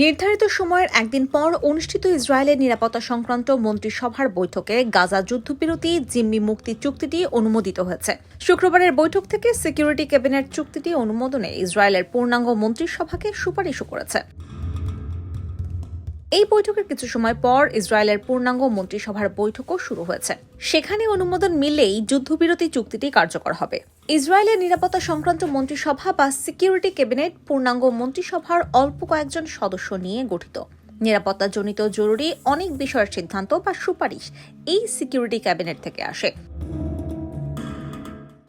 নির্ধারিত সময়ের একদিন পর অনুষ্ঠিত ইসরায়েলের নিরাপত্তা সংক্রান্ত মন্ত্রিসভার বৈঠকে গাজা যুদ্ধবিরতি, জিম্মি মুক্তি চুক্তিটি অনুমোদিত হয়েছে। শুক্রবারের বৈঠক থেকে সিকিউরিটি ক্যাবিনেট চুক্তিটি অনুমোদনে ইসরায়েলের পূর্ণাঙ্গ মন্ত্রিসভাকে সুপারিশও করেছে। এই বৈঠকের কিছু সময় পর ইসরায়েলের পূর্ণাঙ্গ মন্ত্রিসভার বৈঠকও শুরু হয়েছে। সেখানে অনুমোদন মিললেই যুদ্ধবিরতি চুক্তিটি কার্যকর হবে। ইসরায়েলের নিরাপত্তা সংক্রান্ত মন্ত্রিসভা বা সিকিউরিটি ক্যাবিনেট পূর্ণাঙ্গ মন্ত্রিসভার অল্প কয়েকজন সদস্য নিয়ে গঠিত। নিরাপত্তাজনিত জরুরি অনেক বিষয়ের সিদ্ধান্ত বা সুপারিশ এই সিকিউরিটি ক্যাবিনেট থেকে আসে।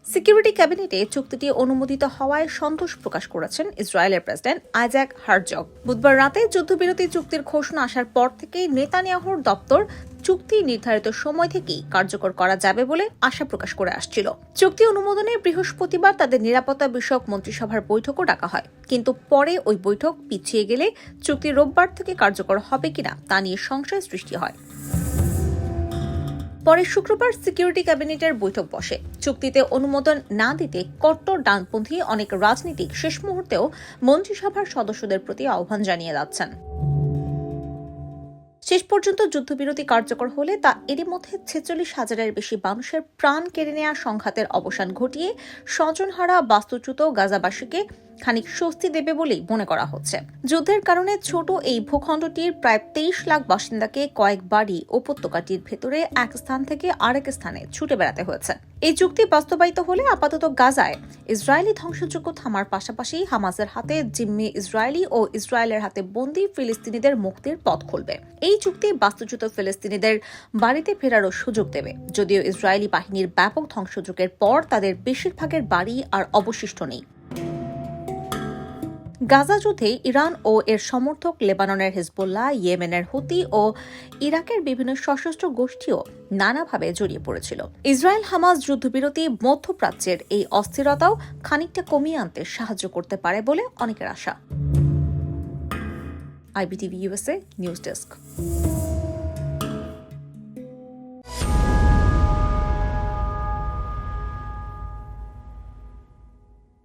সিকিউরিটি ক্যাবিনেটে চুক্তিটি অনুমোদিত হওয়ায় সন্তোষ প্রকাশ করেছেন ইসরায়েলের প্রেসিডেন্ট আইজাক হারজগ বুধবার রাতে যুদ্ধবিরতি চুক্তির ঘোষণা আসার পর থেকেই নেতানিয়াহুর দপ্তর চুক্তি নির্ধারিত সময় থেকেই কার্যকর করা যাবে বলে আশা প্রকাশ করে আসছিল। চুক্তি অনুমোদনে বৃহস্পতিবার তাদের নিরাপত্তা বিষয়ক মন্ত্রিসভার বৈঠকও ডাকা হয়। কিন্তু পরে ওই বৈঠক পিছিয়ে গেলে চুক্তি রোববার থেকে কার্যকর হবে কিনা তা নিয়ে সংশয় সৃষ্টি হয়। পরে শুক্রবার সিকিউরিটি ক্যাবিনেটের বৈঠক বসে। চুক্তিতে অনুমোদন না দিতে কট্টর ডানপন্থী অনেক রাজনীতিক শেষ মুহূর্তেও মন্ত্রিসভার সদস্যদের প্রতি আহ্বান জানিয়ে যাচ্ছেন। শেষ পর্যন্ত যুদ্ধবিরতি কার্যকর হলে তা এরই মধ্যে ছেচল্লিশ হাজারের বেশি মানুষের প্রাণ কেড়ে নেওয়া সংঘাতের অবসান ঘটিয়ে স্বজনহারা বাস্তুচ্যুত গাজাবাসীকে খানিক স্বস্তি দেবে বলেই মনে করা হচ্ছে। যুদ্ধের কারণে ছোট এই ভূখণ্ডটির প্রায় তেইশ লাখ বাসিন্দাকে কয়েকবারই উপত্যকাটির ভেতরে এক স্থান থেকে আরেক স্থানে ছুটে বেড়াতে হয়েছে। এই চুক্তি বাস্তবায়িত হলে আপাতত গাজায় ইসরায়েলি ধ্বংসযোগ্য থামার পাশাপাশি হামাজের হাতে জিম্মি ইসরায়েলি ও ইসরায়েলের হাতে বন্দী ফিলিস্তিনিদের মুক্তির পথ খুলবে। এই চুক্তি বাস্তুচ্যুত ফিলিস্তিনিদের বাড়িতে ফেরারও সুযোগ দেবে। যদিও ইসরায়েলি বাহিনীর ব্যাপক ধ্বংসযোগের পর তাদের বেশিরভাগের বাড়ি আর অবশিষ্ট নেই। গাজা যুদ্ধে ইরান ও এর সমর্থক লেবাননের হিজবুল্লাহ, ইয়েমেনের হুতি ও ইরাকের বিভিন্ন সশস্ত্র গোষ্ঠীও নানাভাবে জড়িয়ে পড়েছিল। ইসরায়েল হামাজ যুদ্ধবিরতি মধ্যপ্রাচ্যের এই অস্থিরতাও খানিকটা কমিয়ে আনতে সাহায্য করতে পারে বলে অনেকের আশা। IBTV USA news desk.